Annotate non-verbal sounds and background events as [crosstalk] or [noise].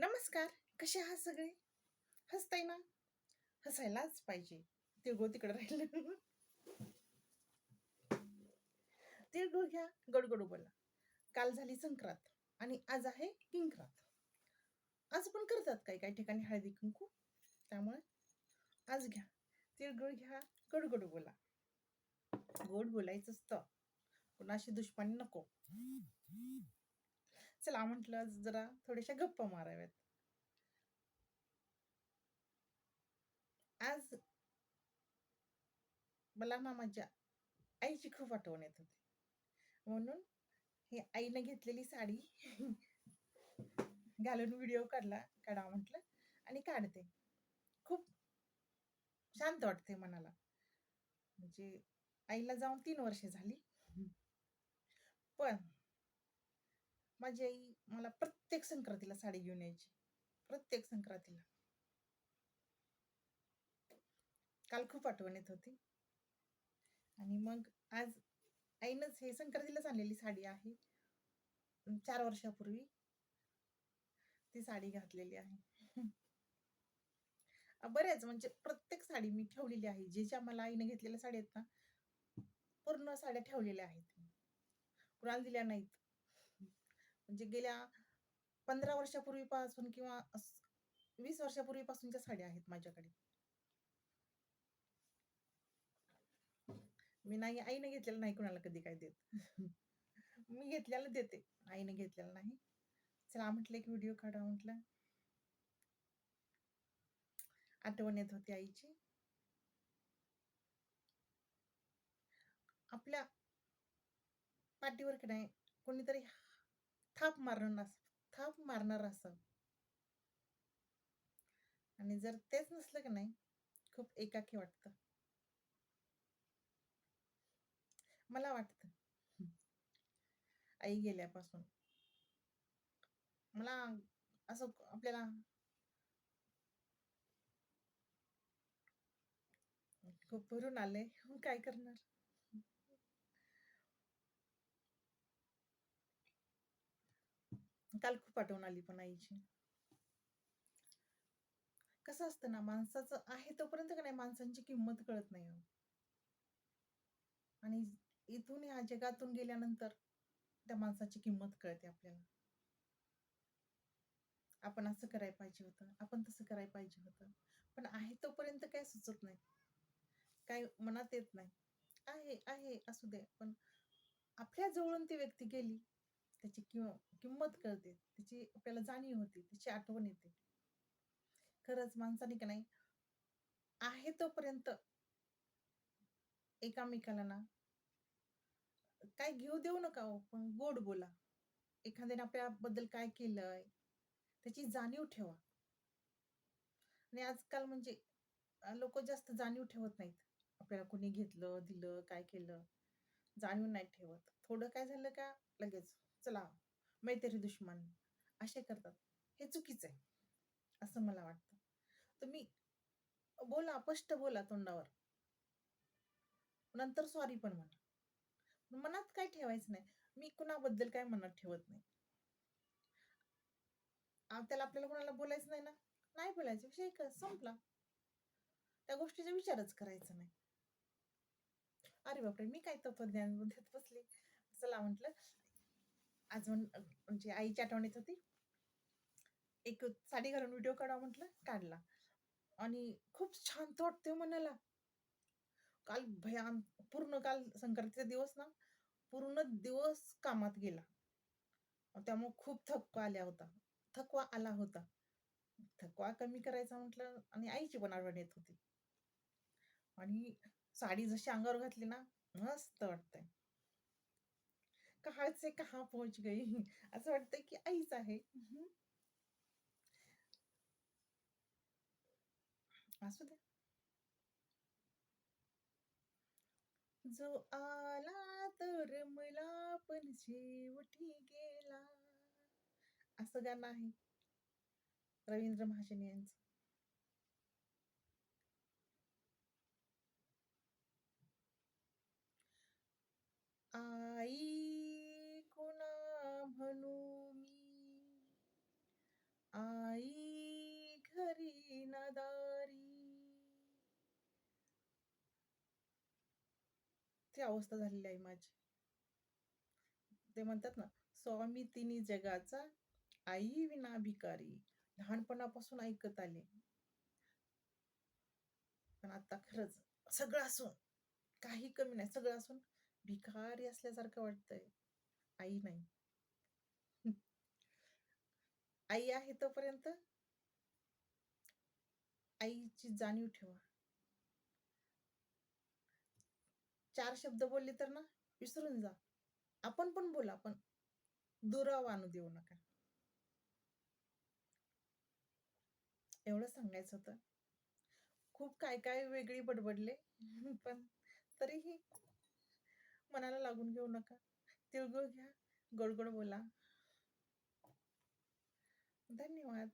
नमस्कार कसे आहात सगळे? हसताय ना? हसायलाच पाहिजे. तिळगुळ तिकडे राहिलं. तिळगुळ घ्या गडगडू बोला. काल झाली संक्रांत आणि आज आहे किंक्रांत. आज पण करतात काही काही ठिकाणी हळदी कुंकू. त्यामुळे आज घ्या. तिळगुळ घ्या गडगडू बोला. गोड बोलायचं असतं. कुणाशी दुश्मनी नको. चला म्हटलं आज जरा थोड्याशा गप्पा माराव्यात. आज मला ना माझ्या आईची खूप आठवण येत होती. म्हणून ही आईने घेतलेली साडी [laughs] घालून व्हिडिओ काढला काढा म्हटलं आणि काढते. खूप शांत वाटते मनाला. म्हणजे आईला जाऊन तीन वर्षे झाली. पण माझी आई मला प्रत्येक संक्रांतीला साडी घेऊन यायची. प्रत्येक संक्रांतीला. काल खूप आठवण येत होती. आणि मग आज आईनंच हे संक्रांतीलाच आणलेली साडी आहे. चार वर्षापूर्वी ती साडी घातलेली आहे. [laughs] बऱ्याच म्हणजे प्रत्येक साडी मी ठेवलेली आहे. जे ज्या मला आईने घेतलेल्या साड्या आहेत ना पूर्ण साड्या ठेवलेल्या आहेत. कुणाला दिल्या नाहीत. म्हणजे गेल्या पंधरा वर्षापूर्वीपासून किंवा वीस वर्षापूर्वीपासूनच्या साड्या आहेत माझ्याकडे. मी नाही आईने घेतलेलं नाही कुणाला कधी काय देत. [laughs] मी घेतलेलं देते. आईने घेतलेलं नाही. चला म्हटलं एक व्हिडिओ काढा म्हटलं. आठवण येत होती आईची. आपल्या पाठीवर की नाही कोणीतरी थाप मारणार थाप मारणार असं. आणि जर तेच नसलं की नाही खूप एकाकी वाटतं. मला वाटतं. आई गेल्यापासून. मला असं आपल्याला खूप भरून आले काय करणार? काल खूप आठवण आली पण आईची. कसं असतं ना माणसाचं आहे तोपर्यंत का नाही माणसांची किंमत कळत नाही हो. आणि इथून ह्या जगातून गेल्यानंतर त्या माणसाची किंमत कळते आपल्याला. आपण असं करायला पाहिजे होतं आपण तसं करायला पाहिजे होतं. पण आहे तोपर्यंत काय सुचत नाही. काय मनात येत नाही. आहे आहे असू दे पण आपल्या जवळून ती व्यक्ती गेली त्याची किंमत कळते. त्याची आपल्याला जाणीव होते. त्याची आठवण येते. खरंच माणसाने का नाही आहे तोपर्यंत एकामेकाला ना काय घेऊ देऊ नका हो पण गोड बोला. एखाद्याने आपल्याबद्दल काय केलंय त्याची जाणीव ठेवा. आणि आजकाल म्हणजे लोक जास्त जाणीव ठेवत नाहीत. आपल्याला कोणी घेतलं दिलं काय केलं जाणीव नाही ठेवत. थोडं काय झालं का लगेच. चला मैत्री दुश्मन असे करतात. हे चुकीचं आहे असं मला वाटतं. तुम्ही बोला स्पष्ट बोला तोंडावर. नंतर सॉरी पण म्हणा. मनात काय ठेवायचं नाही. मी कुणाबद्दल काय मनात ठेवत नाही. त्याला आपल्याला कोणाला बोलायचं नाही ना? नाही बोलायचं विषय संपला. त्या गोष्टीचा विचारच करायचा नाही. अरे बापरे मी काय तत्वज्ञान देत बसले? चला म्हटलं अजून म्हणजे आईची आठवण येत होती. एक साडी घालून व्हिडिओ काढा म्हटलं काढला. आणि खूप छान वाटते मनाला. काल भयान पूर्ण काल संक्रांतीचा दिवस ना पूर्ण दिवस कामात गेला. त्यामुळे खूप थकवा आल्या होता. थकवा आला होता. थकवा कमी करायचा म्हटलं आणि आईची पण आठवण येत होती. आणि साडी जशी अंगावर घातली ना मस्त वाटतंय. कहाच से कहा पोहोच गई. [laughs] असं वाटतंय की आईच आहे. असू द्या जो आला तर मला पण शेवटी गेला. असं गाणं आहे. रवींद्र महाजन यांचं. आई घरी नदारी ती अवस्था झालेली आहे माझी. ते म्हणतात ना स्वामी तिनी जगाचा आई विना भिकारी लहानपणापासून ऐकत आले. पण आता खरंच सगळं असून काही कमी नाही सगळं असून भिकारी असल्यासारखं वाटतंय. आई नाही. आई आहे तोपर्यंत आईची जाणीव ठेवा. चार शब्द बोलले तर ना, विसरून जा. आपण पण बोला, पण दुरावा आणू देऊ नका. एवढं सांगायचं होतं. खूप काय-काय वेगळी बडबडले. [laughs] पण तरीही मनाला लागून घेऊ नका. तिळगुळ घ्या, गोडगोड बोला. धन्यवाद.